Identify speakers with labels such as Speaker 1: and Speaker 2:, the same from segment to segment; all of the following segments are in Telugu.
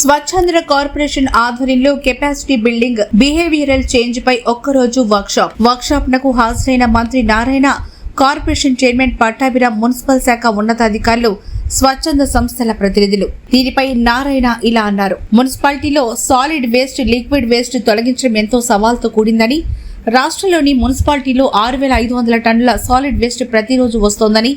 Speaker 1: స్వచ్ఛంద్ర కార్పొరేషన్ ఆధ్వర్యంలో కెపాసిటీ బిల్డింగ్ బిహేవియరల్ చేంజ్ పై ఒక్కరోజు వర్క్షాప్. వర్క్షాప్ నకు హాజరైన మంత్రి Narayana corporation chairman Pattabhiram municipal శాఖ ఉన్నతాధికారులు స్వచ్ఛంద సంస్థల ప్రతినిధులు. దీనిపై నారాయణ ఇలా అన్నారు. మున్సిపాలిటీలో సాలిడ్ వేస్ట్ లిక్విడ్ వేస్ట్ తొలగించడం ఎంతో సవాల్తో కూడిందని రాష్ట్రంలోని మున్సిపాలిటీలో ఆరు వేల ఐదు వందల టన్నుల సాలిడ్ వేస్ట్ ప్రతిరోజు వస్తోందని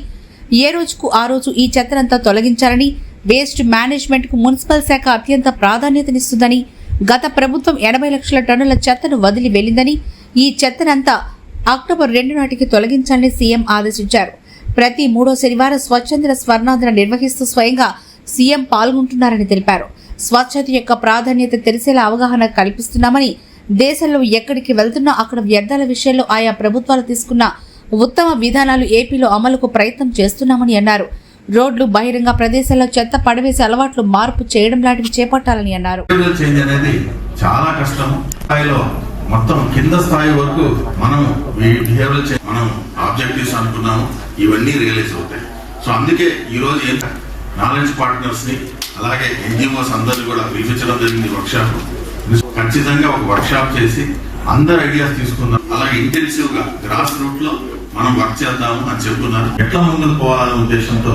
Speaker 1: ఏ రోజుకు ఆ రోజు ఈ చెత్తనంతా తొలగించాలని వేస్ట్ మేనేజ్మెంట్కు మున్సిపల్ శాఖ అత్యంత ప్రాధాన్యతనిస్తుందని గత ప్రభుత్వం ఎనభై లక్షల టన్నుల చెత్తను వదిలి వెళ్ళిందని ఈ చెత్తనంతా అక్టోబర్ రెండు నాటికి తొలగించాలని సీఎం ఆదేశించారు. ప్రతి మూడో శనివారం స్వచ్ఛంద స్వర్ణాంధ్ర నిర్వహిస్తూ స్వయంగా సీఎం పాల్గొంటున్నారని తెలిపారు. స్వచ్ఛత యొక్క ప్రాధాన్యత తెలిసేలా అవగాహన కల్పిస్తున్నామని దేశంలో ఎక్కడికి వెళ్తున్నా అక్కడ వ్యర్థాల విషయంలో ఆయా ప్రభుత్వాలు తీసుకున్న ఉత్తమ విధానాలు ఏపీలో అమలుకు ప్రయత్నం చేస్తున్నామని అన్నారు. రోడ్లు బహిరంగ ప్రదేశాల్లో చెత్త పడవేసే అలవాట్లు మార్పు చేయడం లాంటివి చేపట్టాలని అన్నారు.
Speaker 2: చేంజ్ అనేది చాలా కష్టం స్థాయిలో మొత్తం కింద స్థాయి వరకు మనం బిహేవియర్ మనం ఆబ్జెక్టివ్స్ అనుకున్నాము ఇవన్నీ రియలైజ్ అవుతాయి. సో అందుకే ఈరోజు ఏం నాలెడ్జ్ పార్ట్నర్స్ని అలాగే ఎన్జిఓస్ అందరిని కూడా పిలిపించడం జరిగింది వర్క్షాప్ ఖచ్చితంగా ఒక వర్క్షాప్ చేసి అందరు ఐడియాస్ తీసుకుందాం. అలాగే ఇంటెన్సివ్గా గ్రాస్ రూట్లో మనం వర్క్ చేద్దాము అని చెప్తున్నారు. ఎట్లా ముందుకు పోవాలనే ఉద్దేశంతో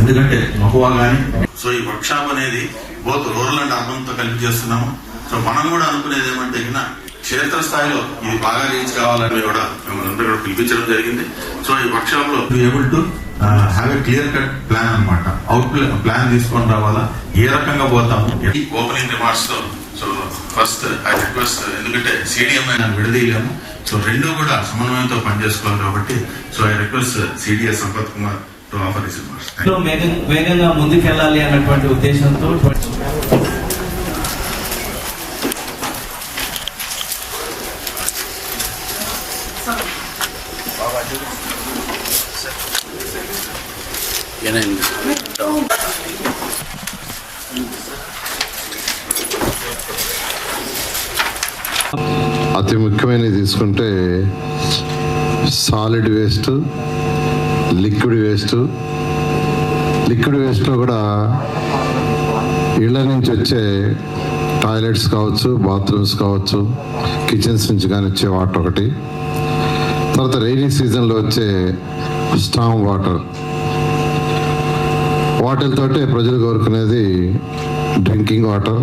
Speaker 2: ఎందుకంటే మహువా కానీ సో ఈ వర్క్ షాప్ అనేది బోత్ రూరల్ అండ్ అర్బన్తో కలిపి చేస్తున్నాము. సో మనం కూడా అనుకునేది ఏమంటే క్షేత్ర స్థాయిలో ఇది బాగా రీచ్ కావాలని కూడా మిమ్మల్ని అందరూ కూడా పిలిపించడం జరిగింది. సో ఈ వర్క్ షాప్లో able to have a clear cut plan అన్నమాట. అవుట్ ప్లాన్ తీసుకొని రావాలా? ఏ రకంగా పోతాము? ఓపెనింగ్ రిమార్క్స్తో సో ఫస్ట్ ఐ రిక్వెస్ట్ ఎందుకంటే సిడిఎంఐ నాకు విడదీయలేము. సో రెండు కూడా సమన్వయంతో పనిచేసుకోవాలి కాబట్టి so I request CDS Sampath Kumar to offer remarks
Speaker 3: వేగంగా ముందుకెళ్ళాలి అన్నటువంటి ఉద్దేశంతో
Speaker 4: అతి ముఖ్యమైనది తీసుకుంటే solid waste liquid waste liquid వేస్ట్లో కూడా ఇళ్ళ నుంచి వచ్చే టాయిలెట్స్ కావచ్చు బాత్రూమ్స్ కావచ్చు కిచెన్స్ నుంచి కానీ వచ్చే వాటర్ ఒకటి. తర్వాత రైనీ సీజన్లో వచ్చే స్టామ్ వాటర్. వాటితోటే ప్రజలు కోరుకునేది డ్రింకింగ్ వాటర్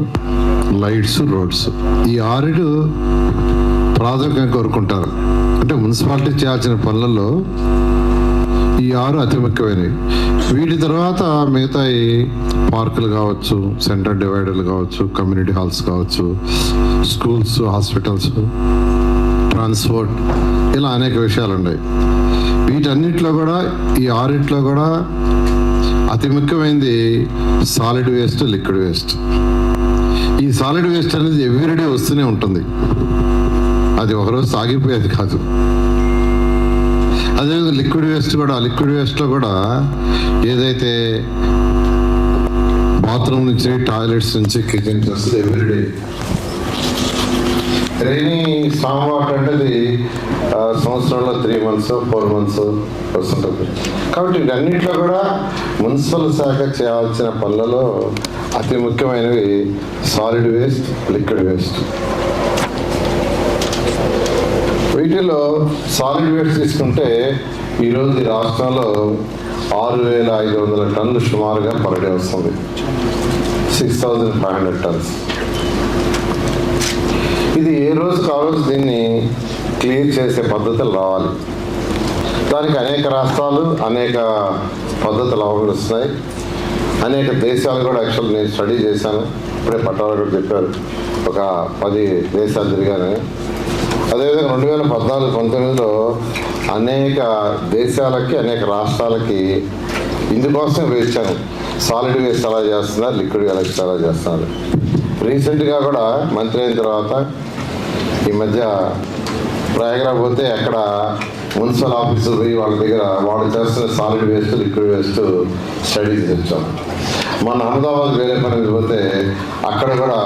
Speaker 4: లైట్స్ రోడ్స్. ఈ ఆరిడు ప్రాథమికంగా కోరుకుంటారు. అంటే మున్సిపాలిటీ చేయాల్సిన పనులలో ఈ ఆరు అతి ముఖ్యమైనవి వీటి తర్వాత మిగతా పార్కులు కావచ్చు సెంటర్ డివైడర్లు కావచ్చు కమ్యూనిటీ హాల్స్ కావచ్చు స్కూల్స్ హాస్పిటల్స్ ట్రాన్స్పోర్ట్ ఇలా అనేక విషయాలు ఉన్నాయి. వీటన్నిటిలో కూడా ఈ ఆరిట్లో కూడా అతి ముఖ్యమైనది సాలిడ్ వేస్ట్ లిక్విడ్ వేస్ట్. ఈ సాలిడ్ వేస్ట్ అనేది ఎవ్రీడే వస్తూనే ఉంటుంది. అది ఒకరోజు సాగిపోయేది కాదు. అదేవిధంగా లిక్విడ్ వేస్ట్ కూడా లిక్విడ్ వేస్ట్లో కూడా ఏదైతే బాత్రూమ్ నుంచి టాయిలెట్స్ నుంచి కిచెన్ వస్తుంది ఎవ్రీడే రైనీ స్టామ్ వాటర్ అంటే సంవత్సరంలో త్రీ మంత్స్ ఫోర్ మంత్స్ వస్తుంటుంది. కాబట్టి ఇవన్నింటిలో కూడా మున్సిపల్ శాఖ చేయాల్సిన పనులలో అతి ముఖ్యమైనవి సాలిడ్ వేస్ట్ లిక్విడ్ వేస్ట్ వీటిలో సాలిడ్ వేస్ట్ తీసుకుంటే ఈరోజు ఈ రాష్ట్రంలో ఆరు వేల ఐదు వందల టన్నులు సుమారుగా పర్ డే వస్తుంది. Six thousand five hundred tons ఇది ఏ రోజు కావచ్చు దీన్ని క్లియర్ చేసే పద్ధతులు రావాలి. దానికి అనేక రాష్ట్రాలు అనేక పద్ధతులు అవలంబిస్తున్నాయి అనేక దేశాలు కూడా యాక్చువల్ నేను స్టడీ చేశాను. ఇప్పుడే పట్టాలు కూడా చెప్పారు. ఒక పది దేశాలు తిరిగాను. అదేవిధంగా రెండు వేల పద్నాలుగు పంతొమ్మిదిలో అనేక దేశాలకి అనేక రాష్ట్రాలకి ఇందుకోసం వేశాను సాలిడ్ వేస్ట్ అలా చేస్తున్నారు లిక్విడ్ వేస్ట్ అలా చేస్తున్నారు. రీసెంట్గా కూడా మంత్రి అయిన తర్వాత ఈ మధ్య ప్రయాగరా పోతే అక్కడ మున్సిపల్ ఆఫీసు పోయి వాళ్ళ దగ్గర వాళ్ళు చేస్తున్న solid waste liquid waste study చేసాం మన అహ్మదాబాద్ వేరే పని పోతే అక్కడ కూడా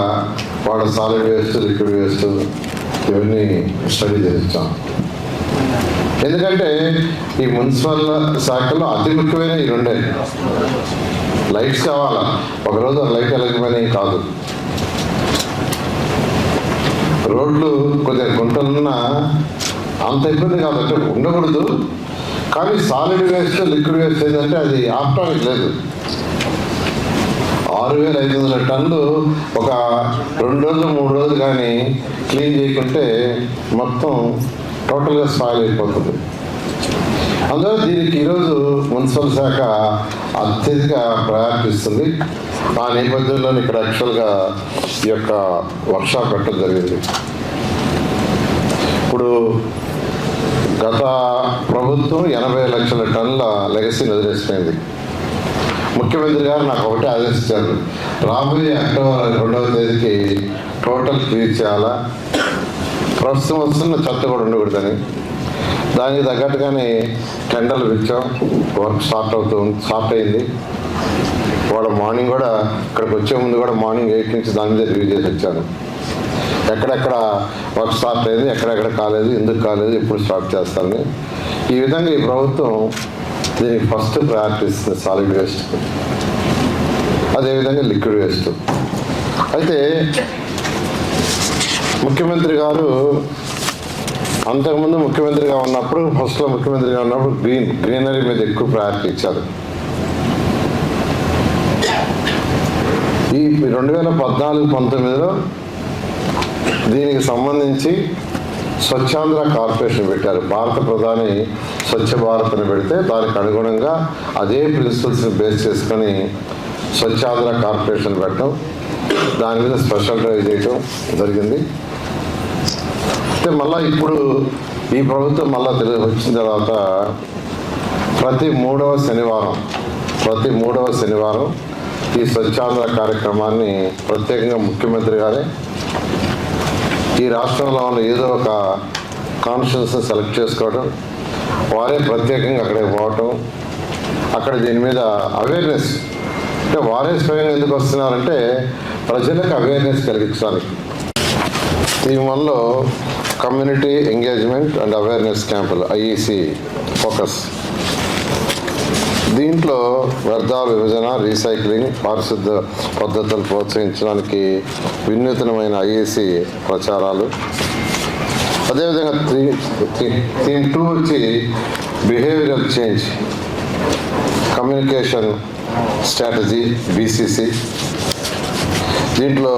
Speaker 4: వాళ్ళ సాలిడ్ వేస్ట్ లిక్విడ్ వేస్ట్ ఇవన్నీ స్టడీ చేస్తాం ఎందుకంటే ఈ మున్సిపల్ శాఖలో అతి ముఖ్యమైన ఈ రెండే లైట్స్ కావాలా? ఒకరోజు లైట్ వెళ్ళకపోయినాయి కాదు. రోడ్లు కొద్దిగా గుంటలున్నా అంత ఇబ్బంది కాబట్టి ఉండకూడదు. కానీ సాలిడ్ వేస్ట్ లిక్విడ్ వేస్ట్ ఏంటంటే అది ఆపడానికి లేదు. ఆరు వేల ఐదు వందల టన్నులు ఒక రెండు రోజులు మూడు రోజులు కానీ క్లీన్ చేయకుంటే మొత్తం టోటల్గా స్పాయిల్ అయిపోతుంది. అందువల్ల దీనికి ఈరోజు మున్సిపల్ శాఖ అత్యధిక ప్రయారిటీ ఆ నేపథ్యంలో ఇక్కడ యాక్చువల్గా ఈ యొక్క వర్క్షాప్ పెట్టడం జరిగింది. ఇప్పుడు గత ప్రభుత్వం ఎనభై లక్షల టన్నుల లెగసీని వదిలేసిపోయింది. ముఖ్యమంత్రి గారు నాకు ఒకటే ఆదేశించారు. రాబోయే అక్టోబర్ రెండవ తేదీకి టోటల్ క్లియర్ చేయాలా? ప్రస్తుతం వస్తున్న చెత్త కూడా ఉండకూడదని. దానికి తగ్గట్టుగానే టెండర్లు ఇచ్చాం వర్క్ స్టార్ట్ అవుతుంది స్టార్ట్ అయింది. వాళ్ళ మార్నింగ్ కూడా ఇక్కడికి వచ్చే ముందు కూడా మార్నింగ్ ఎయిట్ నుంచి దాని మీద రివ్యూ చేసి వచ్చాను. ఎక్కడెక్కడ వర్క్ స్టార్ట్ అయింది ఎక్కడెక్కడ కాలేదు ఎందుకు కాలేదు ఎప్పుడు స్టార్ట్ చేస్తారని ఈ విధంగా ఈ ప్రభుత్వం దీనికి ఫస్ట్ ప్రయారిటీ ఇస్తుంది సాలిడ్ వేస్ట్. అదేవిధంగా లిక్విడ్ వేస్ట్. అయితే ముఖ్యమంత్రి గారు అంతకుముందు ముఖ్యమంత్రిగా ఉన్నప్పుడు ఫస్ట్లో ముఖ్యమంత్రిగా ఉన్నప్పుడు గ్రీన్ గ్రీనరీ మీద ఎక్కువ ప్రయారిటీ ఇచ్చారు. ఈ రెండు వేల పద్నాలుగు పంతొమ్మిదిలో దీనికి సంబంధించి స్వచ్ఛాంధ్ర కార్పొరేషన్ పెట్టారు. భారత ప్రధాని స్వచ్ఛ భారత్ని పెడితే దానికి అనుగుణంగా అదే ప్రిన్సిపల్స్ని బేస్ చేసుకొని స్వచ్ఛాంధ్ర కార్పొరేషన్ పెట్టడం దాని మీద స్పెషల్ డ్రైవ్ చేయటం జరిగింది. అయితే మళ్ళీ ఇప్పుడు ఈ ప్రభుత్వం మళ్ళీ వచ్చిన తర్వాత ప్రతి మూడవ శనివారం ప్రతి మూడవ శనివారం ఈ స్వచ్ఛాంధ్ర కార్యక్రమాన్ని ప్రత్యేకంగా ముఖ్యమంత్రి గారే ఈ రాష్ట్రంలో ఉన్న ఏదో ఒక కాన్స్టిట్యూన్సీ సెలెక్ట్ చేసుకోవడం వారే ప్రత్యేకంగా అక్కడికి పోవటం అక్కడ దీని మీద అవేర్నెస్ అంటే వారే స్వయంగా ఎందుకు వస్తున్నారంటే ప్రజలకు అవేర్నెస్ కలిగించడానికి. ఈ మనలో కమ్యూనిటీ ఎంగేజ్మెంట్ అండ్ అవేర్నెస్ క్యాంపులు ఐఈసి ఫోకస్ దీంట్లో వ్యర్థాల విభజన రీసైక్లింగ్ పారిశుద్ధ పద్ధతులు ప్రోత్సహించడానికి వినూతనమైన ఐఏసి ప్రచారాలు. అదేవిధంగా థీమ్ టూ వచ్చి behavioural change communication strategy BCC. దీంట్లో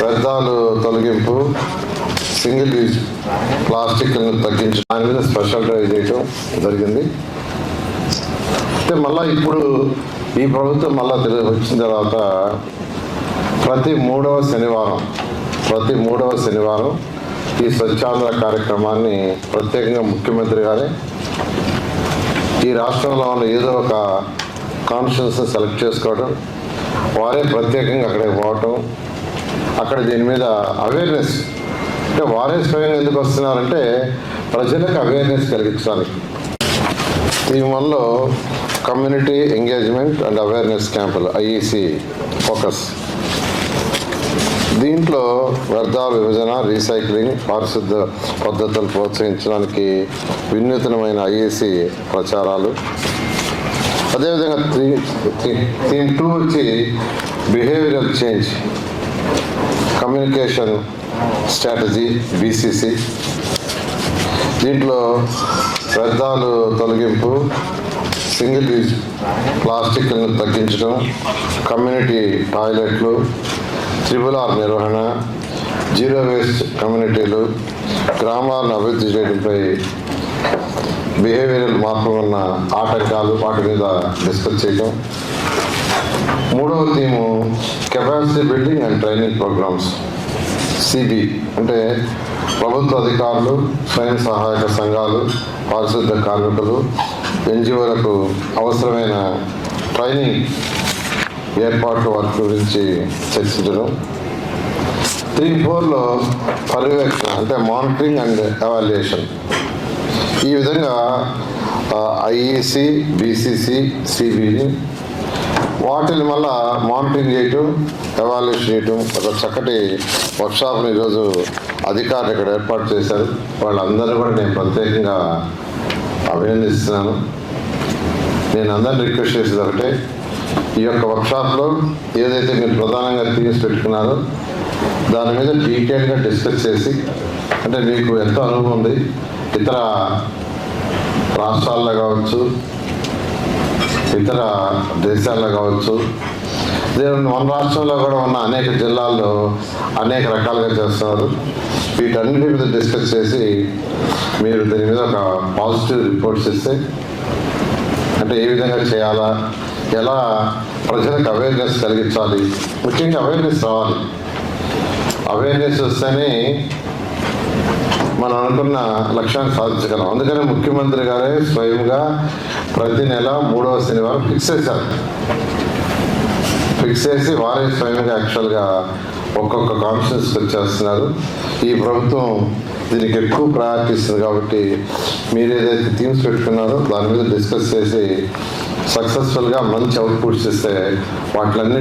Speaker 4: వ్యర్థాలు తొలగింపు సింగిల్ యూజ్ ప్లాస్టిక్లను తగ్గించడానికి స్పెషల్ డ్రైవ్ చేయడం జరిగింది. అయితే మళ్ళీ ఇప్పుడు ఈ ప్రభుత్వం మళ్ళీ వచ్చిన తర్వాత ప్రతి మూడవ శనివారం ప్రతి మూడవ శనివారం ఈ స్వచ్ఛాంధ్ర కార్యక్రమాన్ని ప్రత్యేకంగా ముఖ్యమంత్రి గారే ఈ రాష్ట్రంలో ఉన్న ఏదో ఒక కాన్ఫరెన్స్ని సెలెక్ట్ చేసుకోవడం వారే ప్రత్యేకంగా అక్కడికి పోవటం అక్కడ దీని మీద అవేర్నెస్ అంటే వారే స్వయంగా ఎందుకు వస్తున్నారంటే ప్రజలకు అవేర్నెస్ కలిగించడానికి ఈ మనలో కమ్యూనిటీ ఎంగేజ్మెంట్ అండ్ అవేర్నెస్ క్యాంపులు ఐఈసి ఫోకస్. దీంట్లో వ్యర్థ విభజన రీసైక్లింగ్ పారిశుద్ధ పద్ధతులు ప్రోత్సహించడానికి వినూతనమైన ఐఏసి ప్రచారాలు. అదేవిధంగా థీమ్ టూ వచ్చి behavioural change communication strategy BCC. దీంట్లో వ్యర్థాలు తొలగింపు సింగిల్ యూజ్ ప్లాస్టిక్లను తగ్గించడం కమ్యూనిటీ టాయిలెట్లు త్రిబుల్ ఆర్ నిర్వహణ జీరో వేస్ట్ కమ్యూనిటీలు గ్రామాలను అభివృద్ధి చేయడంపై బిహేవియరల్ మార్పు ఉన్న ఆటంకాలు వాటి మీద డిస్కస్ చేయడం మూడవ theme capacity building and training programs CB అంటే ప్రభుత్వ అధికారులు స్వయం సహాయక సంఘాలు పారిశుద్ధ కార్మికులు ఎన్జిఓలకు అవసరమైన ట్రైనింగ్ ఏర్పాట్లు వర్క్ గురించి చర్చించడం. త్రీ ఫోర్లో పర్యవేక్షణ అంటే మానిటరింగ్ అండ్ ఎవాల్యుయేషన్. ఈ విధంగా ఐఈసి బీసీసీ సిబిని వాటిని మళ్ళా మానిటరింగ్ చేయటం ఎవాల్యుయేషన్ చేయటం ఒక చక్కటి వర్క్షాప్ని ఈరోజు అధికారులు ఇక్కడ ఏర్పాటు చేశారు. వాళ్ళందరూ కూడా నేను ప్రత్యేకంగా అభినందిస్తున్నాను. నేను అందరిని రిక్వెస్ట్ చేసేది ఒకటే ఈ యొక్క వర్క్షాప్లో ఏదైతే మీరు ప్రధానంగా తీసి పెట్టుకున్నారో దాని మీద డీటెయిల్గా డిస్కస్ చేసి అంటే మీకు ఎంత అనుభవం ఉంది ఇతర రాష్ట్రాల్లో కావచ్చు ఇతర దేశాల్లో కావచ్చు. మన రాష్ట్రంలో కూడా ఉన్న అనేక జిల్లాల్లో అనేక రకాలుగా చేస్తున్నారు. వీటన్నిటి మీద డిస్కస్ చేసి మీరు దీని మీద ఒక పాజిటివ్ రిపోర్ట్స్ ఇస్తే అంటే ఏ విధంగా చేయాలా? ఎలా ప్రజలకు అవేర్నెస్ కలిగించాలి? ముఖ్యంగా అవేర్నెస్ రావాలి. అవేర్నెస్ వస్తేనే మనం అనుకున్న లక్ష్యాన్ని సాధించగలం. అందుకని ముఖ్యమంత్రి గారే స్వయంగా ప్రతి నెల మూడవ శనివారం ఫిక్స్ చేశారు. ఫిక్స్ చేసి వారే స్వయంగా యాక్చువల్గా ఒక్కొక్క కాన్ఫరెన్స్కి వచ్చేస్తున్నారు. ఈ ప్రభుత్వం దీనికి ఎక్కువ ప్రయారిటీ ఇస్తుంది కాబట్టి మీరు ఏదైతే థీమ్స్ పెట్టుకున్నారో దాని మీద డిస్కస్ చేసి సక్సెస్ఫుల్గా మంచి అవుట్పుట్స్ ఇస్తే వాటిలన్నీ